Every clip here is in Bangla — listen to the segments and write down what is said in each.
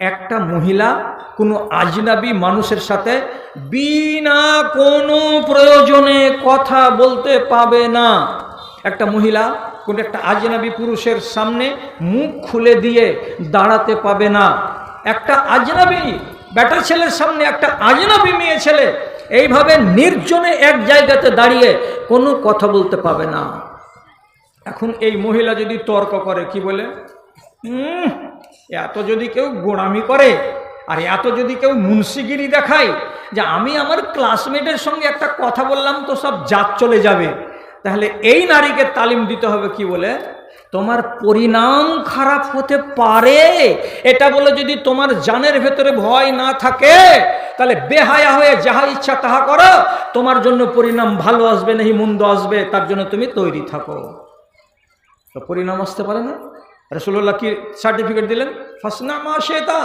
একটা মহিলা কোনো আজনাবি মানুষের সাথে বিনা কোনো প্রয়োজনে কথা বলতে পাবে না। একটা মহিলা কোনো একটা আজনাবি পুরুষের সামনে মুখ খুলে দিয়ে দাঁড়াতে পাবে না। একটা আজনাবি বেটা ছেলের সামনে একটা আজনাবি মেয়ে ছেলে এইভাবে নির্জনে এক জায়গাতে দাঁড়িয়ে কোনো কথা বলতে পাবে না। এখন এই মহিলা যদি তর্ক করে কি বলে? "উম, এত যদি কেউ গোড়ামি করে, আর এত যদি কেউ মুন্সিগিরি দেখায় যে আমি আমার ক্লাসমেটের সঙ্গে একটা কথা বললাম তো সব জাত চলে যাবে, তাহলে এই নারীকে তালিম দিতে হবে কি বলে? তোমার পরিণাম খারাপ হতে পারে, এটা বলে যদি তোমার জানের ভেতরে ভয় না থাকে, তাহলে বেহায়া হয়ে যাহা ইচ্ছা তাহা করো, তোমার জন্য পরিণাম ভালো আসবে, নাহি মন্দ আসবে, তার জন্য তুমি তৈরি থাকো। তো পরিণাম আসতে পারে না? রসুল্লাহ কি সার্টিফিকেট দিলেন? ফাসনা মা শেতা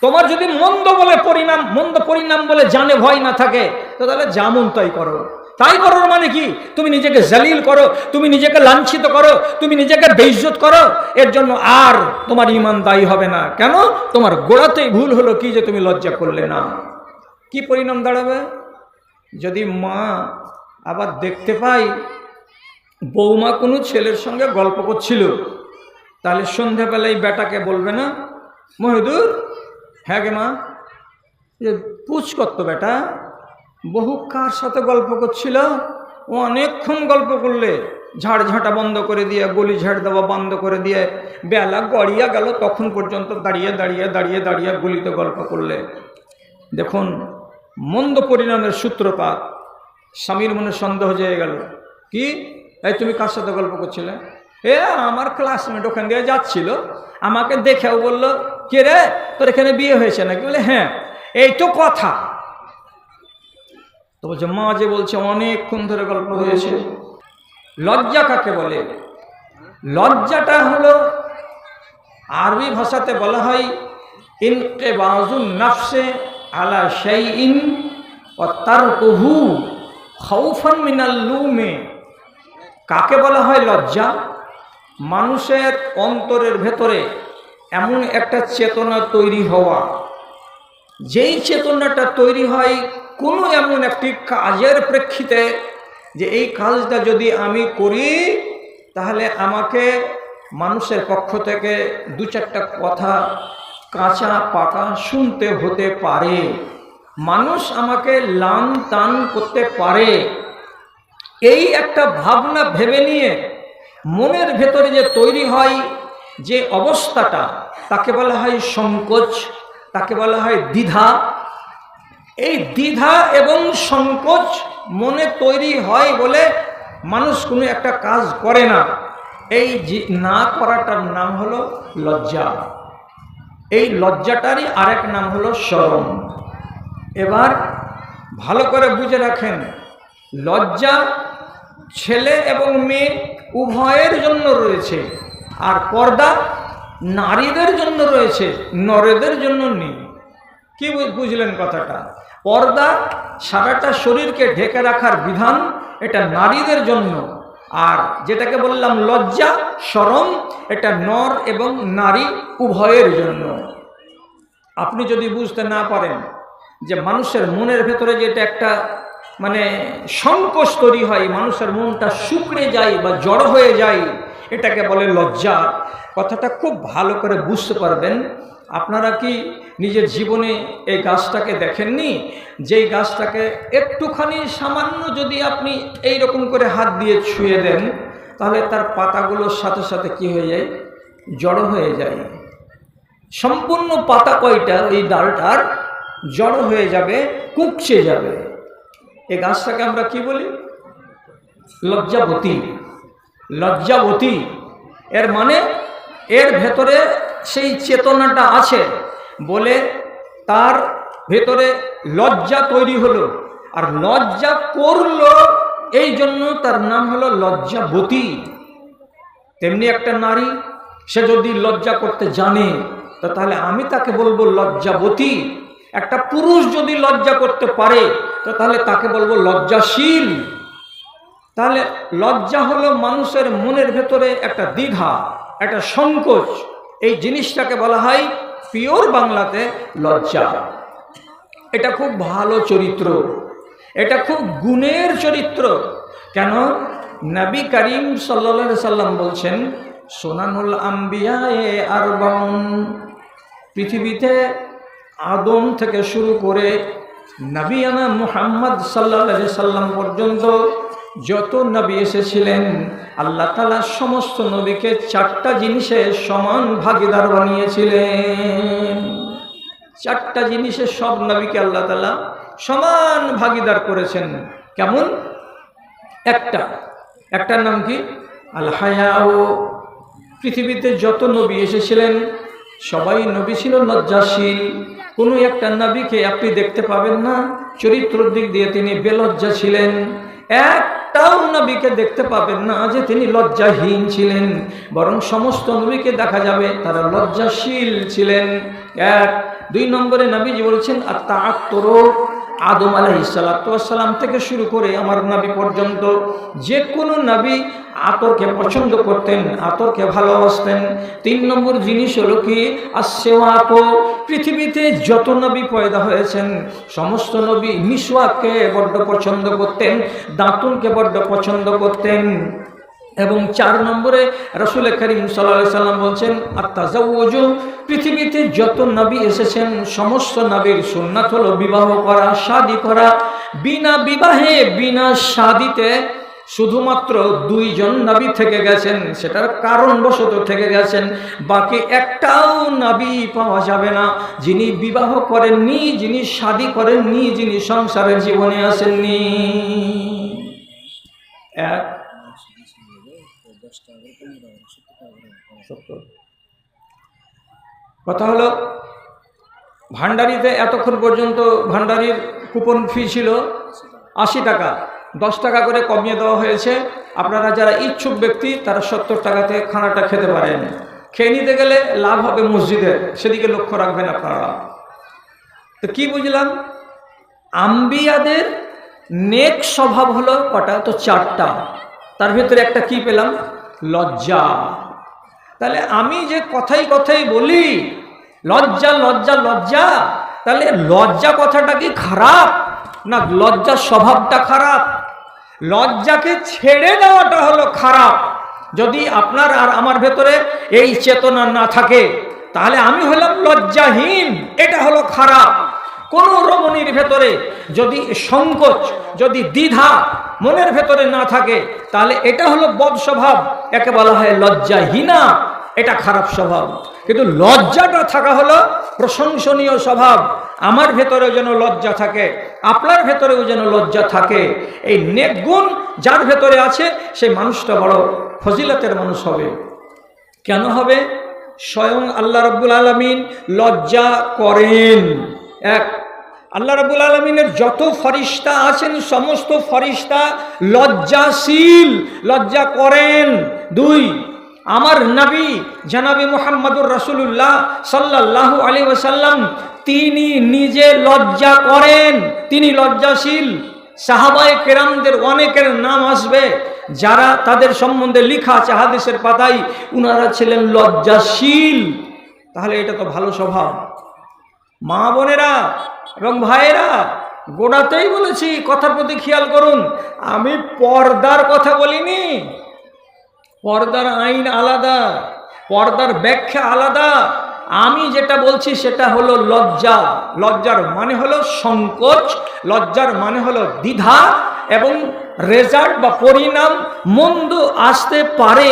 তোমার যদি মন্দ বলে পরিণাম, মন্দ পরিণাম বলে জানে ভয় না থাকে, তো তাহলে যেমন তাই করো। তাই করার মানে কি? তুমি নিজেকে জালিল করো, তুমি নিজেকে লাঞ্ছিত করো, তুমি নিজেকে বেইজ্জত করো, এর জন্য আর তোমার ইমান দায়ী হবে না। কেন? তোমার গোড়াতেই ভুল হলো কি যে তুমি লজ্জা করলে না। কি পরিণাম দাঁড়াবে? যদি মা আবার দেখতে পাই বৌমা কোনো ছেলের সঙ্গে গল্প করছিল তাহলে সন্ধ্যাবেলায় বেটাকে বলবে না, মহিদুর হ্যাঁ গে মা। যে পুচ করতো বেটা, বহু কার সাথে গল্প করছিল? অনেকক্ষণ গল্প করলে, ঝাড় ঝাঁটা বন্ধ করে দিয়ে, গলি ঝাড় দেওয়া বন্ধ করে দিয়ে, বেলা গড়িয়া গেল, তখন পর্যন্ত দাঁড়িয়ে দাঁড়িয়ে দাঁড়িয়ে দাঁড়িয়ে গলিতে গল্প করলে। দেখুন, মন্দ পরিণামের সূত্রপাত, স্বামীর মনে সন্দেহ হয়ে গেল। কি? এই তুমি কার সাথে গল্প করছিলে? এ, আমার ক্লাসমেট ওখান দিয়ে যাচ্ছিল, আমাকে দেখেও বলল, কে রে? তোর এখানে বিয়ে হয়েছে নাকি? বলে হ্যাঁ এই তো কথা। তো বলছে, মা যে বলছে, অনেকক্ষণ ধরে গল্প হয়েছে। লজ্জা কাকে বলে? লজ্জাটা হলো, আরবি ভাষাতে বলা হয় ইনকে বাজুন নাফসে আলা সেই ইন ও তার কহু খৌফন মিনাল লুমে। কাকে বলা হয় লজ্জা? মানুষের অন্তরের ভেতরে এমন একটা চেতনা তৈরি হওয়া। যেই চেতনাটা তৈরি হয় কোনো এমন একটি কাজের প্রেক্ষিতে যে এই কাজটা যদি আমি করি, তাহলে আমাকে মানুষের পক্ষ থেকে দু চারটা কথা কাঁচা পাকা শুনতে হতে পারে। মানুষ আমাকে লান টান করতে পারে। এই একটা ভাবনা ভেবে নিয়ে মনের ভেতরে যে তৈরি হয় যে অবস্থাটা, তাকে বলা হয় সংকোচ, তাকে বলা হয় দ্বিধা। এই দ্বিধা এবং সংকোচ মনে তৈরি হয় বলে মানুষ কোনো একটা কাজ করে না। এই যে না করাটার নাম হলো লজ্জা। এই লজ্জাটারই আরেক নাম হলো শরম এবার ভালো করে বুঝে রাখেন, লজ্জা ছেলে এবং মেয়ে উভয়ের জন্য রয়েছে। আর পর্দা নারীদের জন্য রয়েছে, নরেদের জন্য নেই। কি বুঝলেন কথাটা? পর্দা সারাটা শরীরকে ঢেকে রাখার বিধান এটা নারীদের জন্য। আর যেটাকে বললাম লজ্জা, শরম, এটা নর এবং নারী উভয়ের জন্য। আপনি যদি বুঝতে না পারেন যে মানুষের মনের ভেতরে যেটা একটা মানে সংকোচ তৈরি হয়, মানুষের মনটা শুকড়ে যায় বা জড় হয়ে যায়, এটাকে বলে লজ্জা। কথাটা খুব ভালো করে বুঝতে পারবেন। আপনারা কি নিজের জীবনে এই গাছটাকে দেখেননি? যেই গাছটাকে একটুখানি সামান্য যদি আপনি এই রকম করে হাত দিয়ে ছুঁয়ে দেন, তাহলে তার পাতাগুলোর সাথে সাথে কি হয়ে যায়? জড়ো হয়ে যায়। সম্পূর্ণ পাতা কয়টা? ওই ডালটার জড়ো হয়ে যাবে, কুঁকছে যাবে। এই গাছটাকে আমরা কি বলি? লজ্জাবতী। লজ্জাবতী। এর মানে এর ভেতরে সেই চেতনাটা আছে বলে তার ভেতরে লজ্জা তৈরি হলো। আর লজ্জা করল, এই জন্য তার নাম হলো লজ্জাবতী। তেমনি একটা নারী, সে যদি লজ্জা করতে জানে তাহলে আমি তাকে বলব লজ্জাবতী। একটা পুরুষ যদি লজ্জা করতে পারে তো তাহলে তাকে বলব লজ্জাশীল। তাহলে লজ্জা হলো মানুষের মনের ভেতরে একটা দ্বিধা, একটা সংকোচ। এই জিনিসটাকে বলা হয় পিওর বাংলাতে লজ্জা। এটা খুব ভালো চরিত্র। এটা খুব গুণের চরিত্র। কেন? নবী করিম সাল্লা সাল্লাম বলছেন, সোনানুল আম্বিয়া এ পৃথিবীতে আদম থেকে শুরু করে নবিয়ানা মুহাম্মদ সাল্লা সাল্লাম পর্যন্ত যত নবী এসেছিলেন, আল্লাহ তালা সমস্ত নবীকে চারটা জিনিসে সমান ভাগিদার বানিয়েছিলেন। চারটা জিনিসে সব নবীকে আল্লাহ তালা সমান ভাগিদার করেছেন। কেমন? একটা, একটার নাম কি? আল হায়াও পৃথিবীতে যত নবী এসেছিলেন, সবাই নবী ছিল লজ্জাশীল। কোনো একটা নবীকে আপনি দেখতে পাবেন না। চরিত্রর দিক দিয়ে তিনি বেলজ্জা ছিলেন। একটাও নবীকে দেখতে পাবেন না যে তিনি লজ্জাহীন ছিলেন। বরং সমস্ত নবীকে দেখা যাবে তারা লজ্জাশীল ছিলেন। এক, দুই নম্বরে নবীজি বলছেন আর তা আদম আলাহ সালাতাম থেকে শুরু করে আমার নাবি পর্যন্ত যে কোনো নাবি আতরকে পছন্দ করতেন, আতরকে ভালোবাসতেন। তিন নম্বর জিনিস হলো কি? আসেওয়াক পৃথিবীতে যত নবী পয়দা হয়েছেন, সমস্ত নবী মিসওয়াককে বড্ড পছন্দ করতেন, দাঁতুনকে বড্ড পছন্দ করতেন। এবং চার নম্বরে রসুল করিম সাল্লা সাল্লাম বলছেন আত্মাজু পৃথিবীতে যত নবী এসেছেন, সমস্ত নবীর সুন্নাত হলো বিবাহ করা, শাদি করা। বিনা বিবাহে, বিনা শাদিতে শুধুমাত্র দুইজন নবী থেকে গেছেন, সেটার কারণবশত থেকে গেছেন, বাকি একটাও নবী পাওয়া যাবে না। যিনি বিবাহ করেননি, যিনি শাদি করেননি, যিনি সংসারের জীবনে আসেননি। এক সত্তর। কথা হলো, ভান্ডারিতে এতক্ষণ পর্যন্ত ভান্ডারির কুপন ফি ছিল আশি টাকা। দশ টাকা করে কমিয়ে দেওয়া হয়েছে। আপনারা যারা ইচ্ছুক ব্যক্তি, তারা সত্তর টাকাতে খানাটা খেতে পারেন। খেয়ে নিতে গেলে লাভ হবে মসজিদের সেদিকে লক্ষ্য রাখবেন আপনারা। তো কি বুঝলাম? আম্বিয়াদের নেক স্বভাব হলো কটা? তো চারটা। তার ভিতরে একটা কি পেলাম? লজ্জা। তাহলে আমি যে কথাই কথাই বলি, লজ্জা লজ্জা লজ্জা, তাহলে লজ্জা কথাটা কি খারাপ? না লজ্জার স্বভাবটা খারাপ? লজ্জাকে ছেড়ে দেওয়াটা হলো খারাপ। যদি আপনার আর আমার ভেতরে এই চেতনা না থাকে, তাহলে আমি হলাম লজ্জাহীন, এটা হলো খারাপ। কোন রমণীর ভেতরে যদি সংকোচ, যদি দ্বিধা মনের ভেতরে না থাকে, তাহলে এটা হলো বদ স্বভাব। একে বলা হয় লজ্জাহীনা, এটা খারাপ স্বভাব। কিন্তু লজ্জাটা থাকা হলো প্রশংসনীয় স্বভাব। আমার ভেতরেও যেন লজ্জা থাকে, আপনার ভেতরেও যেন লজ্জা থাকে। এই নেকগুণ যার ভেতরে আছে সেই মানুষটা বড় ফজিলতের মানুষ হবে। কেন হবে? স্বয়ং আল্লাহ রব্বুল আলমিন লজ্জা করেন। এক আল্লাহ রাবুল আলমিনের যত ফরিস্তা আছেন, সমস্ত ফরিস্তা লজ্জাশীল, লজ্জা করেন। দুই, আমার নবী জানাবি মোহাম্মদুর রসুল্লাহ সাল্লাহ আলী ওসাল্লাম তিনি নিজে লজ্জা করেন। তিনি লজ্জাশীল। সাহাবায় কেরামদের অনেকের নাম আসবে, যারা তাদের সম্বন্ধে লিখা আছে হাদিসের পাতায়, উনারা ছিলেন লজ্জাশীল। তাহলে এটা তো ভালো স্বভাব। মা বোনেরা এবং ভাইয়েরা গোড়াতেই বলেছি, কথার প্রতি খেয়াল করুন, আমি পর্দার কথা বলিনি। পর্দার আইন আলাদা, পর্দার ব্যাখ্যা আলাদা। আমি যেটা বলছি সেটা হলো লজ্জা। লজ্জার মানে হলো সংকোচ, লজ্জার মানে হলো দ্বিধা এবং রেজাল্ট বা পরিণাম মন্দ আসতে পারে।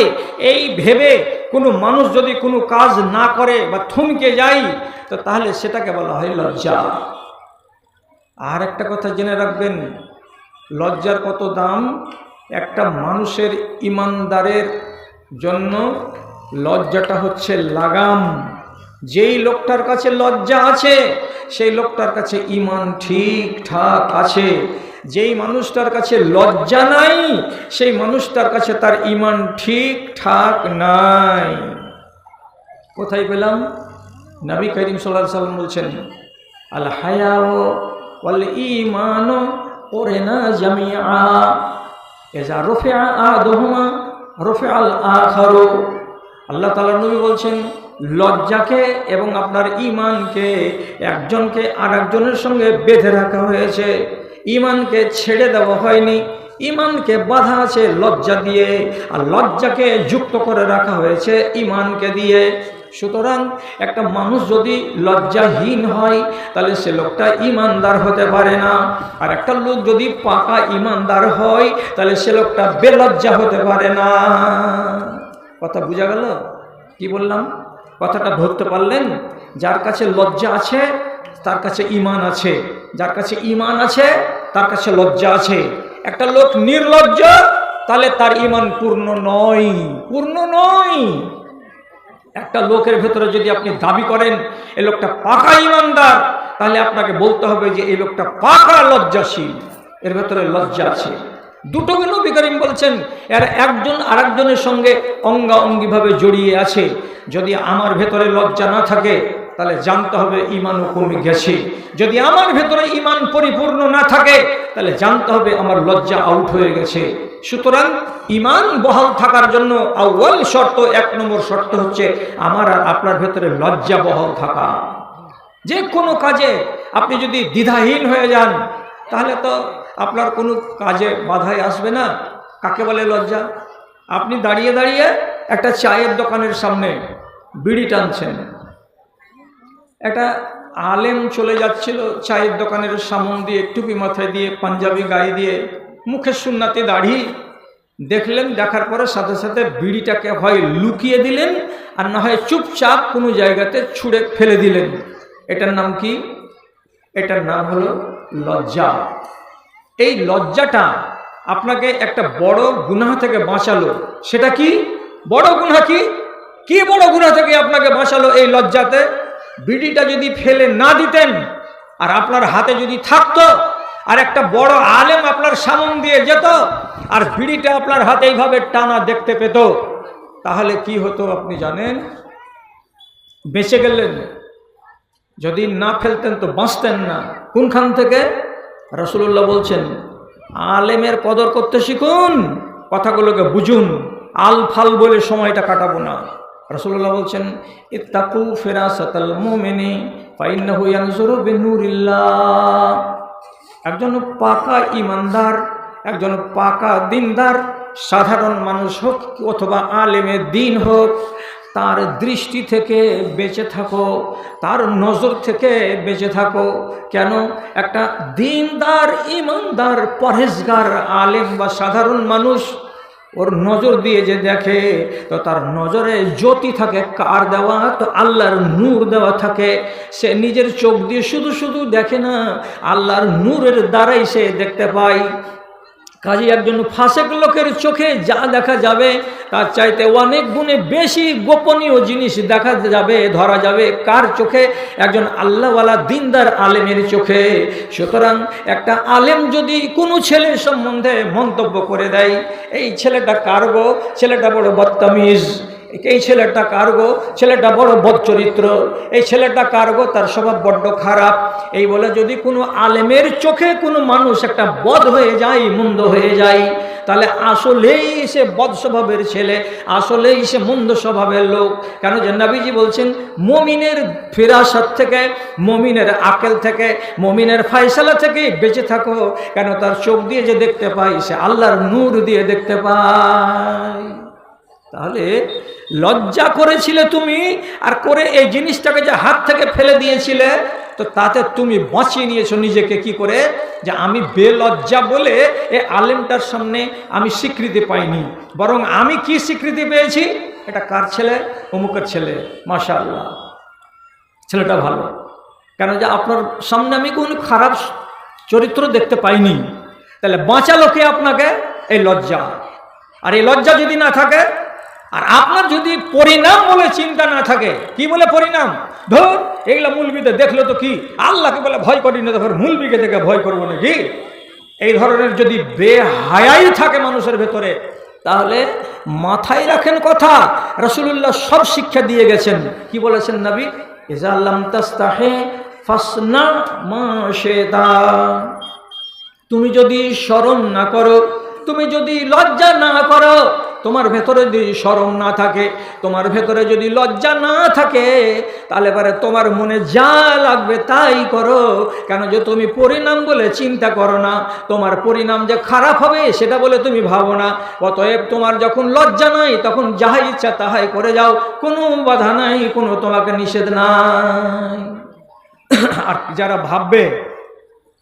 এই ভেবে কোনো মানুষ যদি কোনো কাজ না করে বা থমকে যায়, তো তাহলে সেটাকে বলা হয় লজ্জা। আর একটা কথা জেনে রাখবেন, লজ্জার কত দাম? একটা মানুষের ইমানদারের জন্য লজ্জাটা হচ্ছে লাগাম। যেই লোকটার কাছে লজ্জা আছে, সেই লোকটার কাছে ইমান ঠিকঠাক আছে। যেই মানুষটার কাছে লজ্জা নাই, সেই মানুষটার কাছে তার ইমান ঠিকঠাক নাই। কোথায় পেলাম? নবী করিম সাল্লাহ সাল্লাম বলছেন, আল হায়াও ওয়াল ইমান ওরে না জামিয়া এজা রফে আদহুমা আল্লাহ তালা নবী বলছেন, লজ্জাকে এবং আপনার ইমানকে একজনকে আর একজনের সঙ্গে বেঁধে রাখা হয়েছে। ইমানকে ছেড়ে দেওয়া হয়নি। ইমানকে বাধা আছে লজ্জা দিয়ে। আর লজ্জাকে যুক্ত করে রাখা হয়েছে ইমানকে দিয়ে। সুতরাং একটা মানুষ যদি লজ্জাহীন হয়, তাহলে সে লোকটা ইমানদার হতে পারে না। আর একটা লোক যদি পাকা ইমানদার হয়, তাহলে সে লোকটা বেলজ্জা হতে পারে না। কথা বোঝা গেল? কি বললাম? কথাটা ধরতে পারলেন? যার কাছে লজ্জা আছে, তার কাছে ইমান আছে। যার কাছে ইমান আছে, তার কাছে লজ্জা আছে। একটা লোক নির্লজ্জ, তাহলে তার ইমান পূর্ণ নয়। পূর্ণ নয়। একটা লোকের ভেতরে যদি আপনি দাবি করেন এই লোকটা পাকা ইমানদার, তাহলে আপনাকে বলতে হবে যে এই লোকটা পাকা লজ্জাশীল। এর ভেতরে লজ্জা আছে। দুটোকে নবী করিম বলছেন, এর একজন আরেকজনের সঙ্গে অঙ্গা অঙ্গিভাবে জড়িয়ে আছে। যদি আমার ভেতরে লজ্জা না থাকে, তাহলে জানতে হবে ইমানও কমে গেছে। যদি আমার ভেতরে ইমান পরিপূর্ণ না থাকে, তাহলে জানতে হবে আমার লজ্জা আউট হয়ে গেছে। সুতরাং ইমান বহাল থাকার জন্য আউ্বাল শর্ত, এক নম্বর শর্ত হচ্ছে আমার আর আপনার ভেতরে লজ্জা বহাল থাকা। যে কোনো কাজে আপনি যদি দ্বিধাহীন হয়ে যান, তাহলে তো আপনার কোনো কাজে বাধাই আসবে না। কাকে বলে লজ্জা? আপনি দাঁড়িয়ে দাঁড়িয়ে একটা চায়ের দোকানের সামনে বিড়ি টানছেন। একটা আলেম চলে যাচ্ছিল চায়ের দোকানের সামন দিয়ে, টুপি মাথায় দিয়ে, পাঞ্জাবি গায়ে দিয়ে। মুখে সুন্নাতে দাড়ি দেখলেন, দেখার পরে সাথে সাথে বিড়িটাকে হয় লুকিয়ে দিলেন আর না হয় চুপচাপ কোনো জায়গাতে ছুঁড়ে ফেলে দিলেন। এটার নাম কি? এটার নাম হলো লজ্জা। এই লজ্জাটা আপনাকে একটা বড় গুনাহ থেকে বাঁচালো। সেটা কি? বড় গুনাহ কি? কি বড় গুনাহ থেকে আপনাকে বাঁচালো এই লজ্জাতে? বিড়িটা যদি ফেলে না দিতেন আর আপনার হাতে যদি থাকতো আর একটা বড় আলেম আপনার সামন দিয়ে যেত, আর বিড়িটা আপনার হাতে এইভাবে টানা দেখতে পেত। তাহলে কি হতো আপনি জানেন? বেঁচে গেলেন। যদি না ফেলতেন তো বাঁচতেন না। কোনখান থেকে? রসুল্লাহ বলছেন, আলেমের কদর করতে শিখুন, কথাগুলোকে বুঝুন, আল ফাল বলে সময়টা কাটাবো না। রসুল্লাহ বলছেন, ইত্তাকু ফেরাসাতাল মোমেনি, ফাইন্নাহু ইয়ানজুরু বিনুরিল্লাহ। একজন পাকা ইমানদার, একজন পাকা দিনদার, সাধারণ মানুষ হোক অথবা আলেমে দিন হোক, তার দৃষ্টি থেকে বেঁচে থাকো, তার নজর থেকে বেঁচে থাকো। কেন? একটা দিনদার, ইমানদার, পরহেজগার, আলেম বা সাধারণ মানুষ ওর নজর দিয়ে যে দেখে, তো তার নজরে জ্যোতি থাকে, কার দেওয়া, তো আল্লাহর নূর দেওয়া থাকে। সে নিজের চোখ দিয়ে শুধু শুধু দেখে না, আল্লাহর নূরের দ্বারাই সে দেখতে পায়। কাজে একজন ফাঁসেক লোকের চোখে যা দেখা যাবে, তার চাইতে অনেক গুণে বেশি গোপনীয় জিনিস দেখা যাবে, ধরা যাবে কার চোখে? একজন আল্লাহওয়ালা দিনদার আলেমের চোখে। সুতরাং একটা আলেম যদি কোনো ছেলের সম্বন্ধে মন্তব্য করে দেয়, এই ছেলেটা কারগো ছেলেটা বড় বদতামিজ। এই ছেলেটা কারগো, ছেলেটা বড় বদ চরিত্র। এই ছেলেটা কারগো, তার স্বভাব বড্ড খারাপ। এই বলে, যদি কোনো আলেমের চোখে কোনো মানুষ একটা বদ হয়ে যায়, মন্দ হয়ে যায়, তাহলে আসলেই সে বদ স্বভাবের ছেলে, আসলেই সে মন্দ স্বভাবের লোক। কেন যে নাবিজি বলছেন, মমিনের ফেরাসাত থেকে, মমিনের আকেল থেকে, মমিনের ফাইসালা থেকে বেঁচে থাকো। কেন তার চোখ দিয়ে যে দেখতে পাই, সে আল্লাহর নূর দিয়ে দেখতে পাই। তাহলে লজ্জা করেছিলে তুমি আর করে এই জিনিসটাকে যে হাত থেকে ফেলে দিয়েছিলে, তো তাতে তুমি বাঁচিয়ে নিয়েছো নিজেকে কি করে? যে আমি বেলজ্জা বলে এ আলেমটার সামনে আমি স্বীকৃতি পাইনি। বরং আমি কি স্বীকৃতি পেয়েছি? এটা কার ছেলে? অমুকের ছেলে। মাশা আল্লাহ ছেলেটা ভালো। কেন যে আপনার সামনে আমি কোনো খারাপ চরিত্র দেখতে পাইনি। তাহলে বাঁচালো কে আপনাকে? এই লজ্জা। আর এই লজ্জা যদি না থাকে আর আপনার যদি পরিণাম বলে চিন্তা না থাকে, কি বলে পরিণাম? ধর এগুলা মুলবিতে দেখল তো কি? আল্লাহকে বলে ভয় করি না, তখন মুলবিকে দেখে ভয় করব নাকি? এই ধরনের যদি বেহায়াই থাকে মানুষের ভেতরে, তাহলে মাথায় রাখেন কথা। রসুল্লাহ সব শিক্ষা দিয়ে গেছেন। কি বলেছেন নবী? ফাসনা মা তুমি যদি স্মরণ না করো, তুমি যদি লজ্জা না করো তোমার ভেতরে যদি সরম না থাকে, তোমার ভেতরে যদি লজ্জা না থাকে, তাহলে পরে তোমার মনে যা লাগবে তাই করো। কেন যে তুমি পরিণাম বলে চিন্তা করো না, তোমার পরিণাম যে খারাপ হবে সেটা বলে তুমি ভাবো না। অতএব তোমার যখন লজ্জা নাই, তখন যাহা ইচ্ছা তাহাই করে যাও। কোনো বাধা নাই, কোনো তোমাকে নিষেধ নাই। আর যারা ভাববে,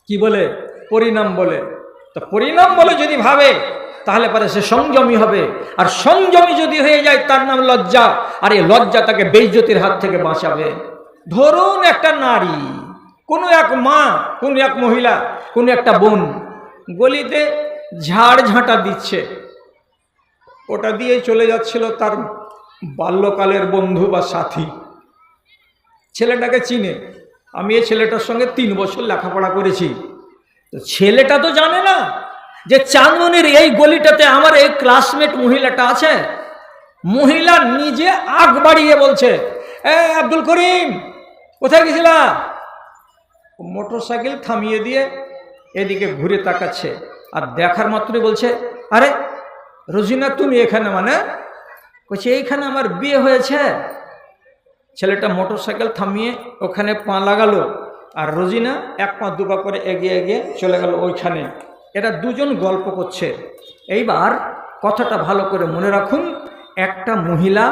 কি বলে? পরিণাম বলে। তো পরিণাম বলে যদি ভাবে তাহলে পরে সে সংযমী হবে। আর সংযমী যদি হয়ে যায়, তার নাম লজ্জা। আর এই লজ্জা তাকে বেইজ্জতির হাত থেকে বাঁচাবে। ধরুন একটা নারী, কোনো এক মা, কোনো এক মহিলা, কোনো একটা বোন গলিতে ঝাড় ঝাঁটা দিচ্ছে। ওটা দিয়ে চলে যাচ্ছিল তার বাল্যকালের বন্ধু বা সাথী। ছেলেটাকে চিনে। আমি এই ছেলেটার সঙ্গে তিন বছর লেখাপড়া করেছি। তো ছেলেটা তো জানে না যে চাঁদমনির এই গলিটাতে আমার এই ক্লাসমেট মহিলাটা আছে, মহিলা নিজে আগ বাড়িয়ে বলছে, এ, আব্দুল করিম, কোথায় গেছিলা? মোটর সাইকেল থামিয়ে দিয়ে এদিকে ঘুরে তাকাচ্ছে আর দেখার মাত্রই বলছে, আরে, রোজিনা, তুমি এখানে মানে? বলছে এইখানে আমার বিয়ে হয়েছে। ছেলেটা মোটর সাইকেল থামিয়ে ওখানে পা লাগালো আর রোজিনা এক পা দুপা করে এগিয়ে এগিয়ে চলে গেল ওইখানে। এরা দুজন গল্প করছে। এইবার কথাটা ভালো করে মনে রাখুন, একটা মহিলা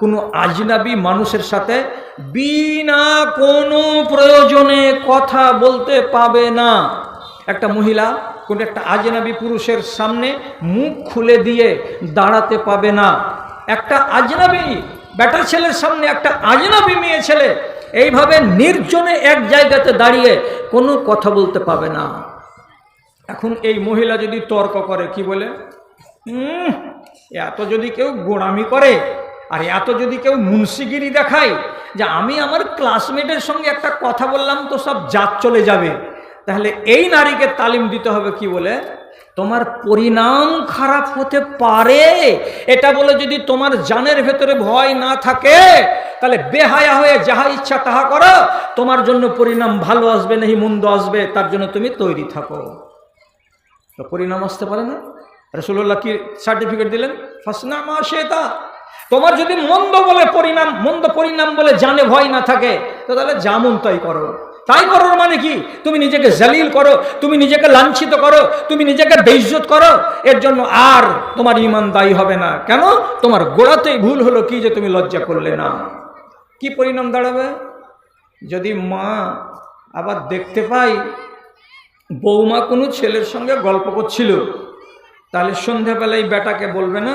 কোনো আজনাবি মানুষের সাথে বিনা কোনো প্রয়োজনে কথা বলতে পাবে না। একটা মহিলা কোনো একটা আজনাবি পুরুষের সামনে মুখ খুলে দিয়ে দাঁড়াতে পাবে না। একটা আজনাবি, বেটা ছেলের সামনে একটা আজনাবি মেয়ে ছেলে, এইভাবে নির্জনে এক জায়গাতে দাঁড়িয়ে কোনো কথা বলতে পাবে না। এখন এই মহিলা যদি তর্ক করে কি বলে? "উম, এত যদি কেউ গোড়ামি করে আর এত যদি কেউ মুন্সিগিরি দেখায় যে আমি আমার ক্লাসমেটের সঙ্গে একটা কথা বললাম তো সব জাত চলে যাবে তাহলে এই নারীকে তালিম দিতে হবে কি বলে? তোমার পরিণাম খারাপ হতে পারে। এটা বলে যদি তোমার জানের ভেতরে ভয় না থাকে তাহলে বেহায়া হয়ে যাহা ইচ্ছা তাহা করো। তোমার জন্য পরিণাম ভালো আসবে নাহি মন্দ আসবে তার জন্য তুমি তৈরি থাকো। তো পরিণাম আসতে পারে না। রসুল্লাহ কি সার্টিফিকেট দিলেন? ফাসনা মা শেতা তোমার যদি মন্দ বলে পরিণাম, মন্দ পরিণাম বলে জানে ভয় না থাকে, তো তাহলে যেমন তাই করো। তাই করার মানে কি? তুমি নিজেকে জালিল করো, তুমি নিজেকে লাঞ্ছিত করো, তুমি নিজেকে বেইজ্জত করো। এর জন্য আর তোমার ইমান দায়ী হবে না। কেন? তোমার গোড়াতেই ভুল হলো কি যে তুমি লজ্জা করলে না। কি পরিণাম দাঁড়াবে? যদি মা আবার দেখতে পাই বৌমা কোনো ছেলের সঙ্গে গল্প করছিল। তাহলে সন্ধ্যাবেলায় বেটাকে বলবে না,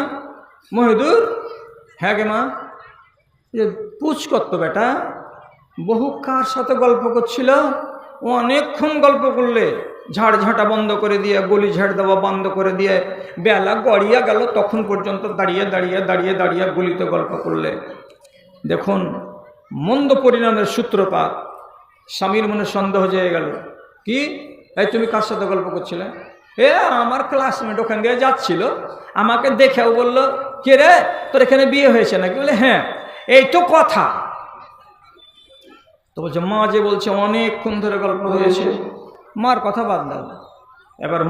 মহিদুর হ্যাঁ গে মা যে পুচ করতো বেটা, বহু কার সাথে গল্প করছিল, ও অনেকক্ষণ গল্প করলে, ঝাড় ঝাঁটা বন্ধ করে দিয়ে, গলি ঝাড় দেওয়া বন্ধ করে দিয়ে, বেলা গড়িয়া গেল, তখন পর্যন্ত দাঁড়িয়ে দাঁড়িয়ে দাঁড়িয়ে দাঁড়িয়ে গলিতে গল্প করলে। দেখুন, মন্দ পরিণামের সূত্রপাত, স্বামীর মনে সন্দেহ হয়ে গেল। কি? এই তুমি কার সাথে গল্প করছিলে? এ, আমার ক্লাসমেট ওখান দিয়ে যাচ্ছিল, আমাকে দেখেও বলল, কে রে? তোর এখানে বিয়ে হয়েছে নাকি? বলে হ্যাঁ এই তো কথা। তো বলছে, মা যে বলছে, অনেকক্ষণ ধরে গল্প হয়েছে মার কথা বাদ দাও। এবার